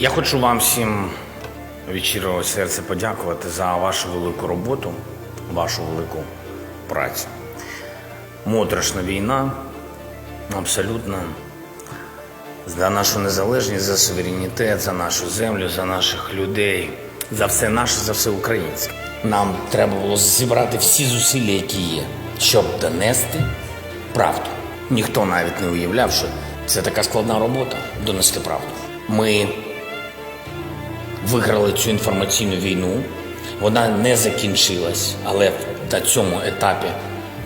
Я хочу вам всім від щирого серця подякувати за вашу велику роботу, вашу велику працю. Моторошна війна, абсолютно за нашу незалежність, за суверенітет, за нашу землю, за наших людей, за все наше, за все українське. Нам треба було зібрати всі зусилля, які є, щоб донести правду. Ніхто навіть не уявляв, що це така складна робота донести правду. Ми виграли цю інформаційну війну. Вона не закінчилась, але на цьому етапі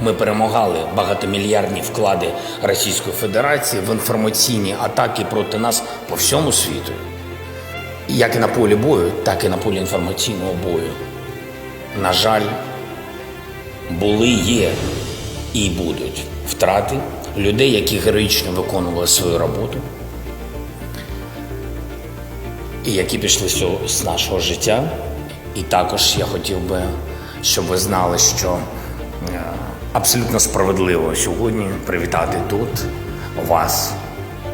ми перемагали багатомільярдні вклади Російської Федерації в інформаційні атаки проти нас по всьому світу. Як і на полі бою, так і на полі інформаційного бою. На жаль, були, є і будуть втрати людей, які героїчно виконували свою роботу і які пішли з нашого життя. І також я хотів би, щоб ви знали, що е, абсолютно справедливо сьогодні привітати тут вас,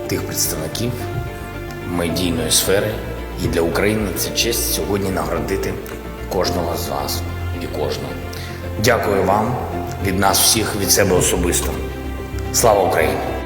тих представників медійної сфери. І для України це честь сьогодні нагородити кожного з вас і кожного. Дякую вам від нас всіх, від себе особисто. Слава Україні!